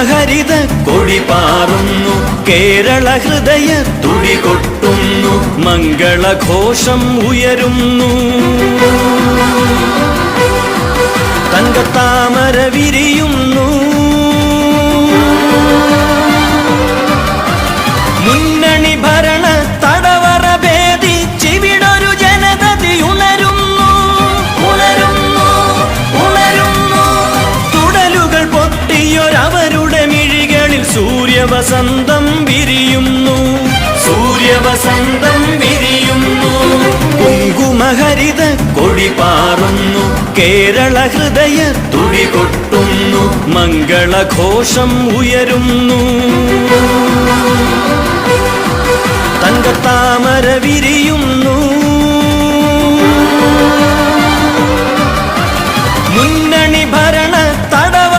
കുങ്കുമഹരിത കൊടി പാറുന്നു. കേരള ഹൃദയ തുടി കൊട്ടുന്നു. മംഗളഘോഷം ഉയരുന്നു. തങ്കത്താമര വിരിയുന്നു. മുന്നണി ഭരണ തടവറ ഭേദിച്ചിവിടൊരു ജനതതി ഉണരുന്നു. ഉണരുന്നു ഉണരുന്നു. തുടലുകൾ മിഴികളിൽ സൂര്യവസന്തം വിരിയുന്നു. സൂര്യവസന്തം വിരിയുന്നു. കുങ്കുമഹരിത കൊടി പാറുന്നു. കേരള ഹൃദയ തുടി കൊട്ടുന്നു. മംഗളഘോഷം ഉയരുന്നു. തങ്കത്താമര വിരിയുന്നു. മുന്നണി ഭരണ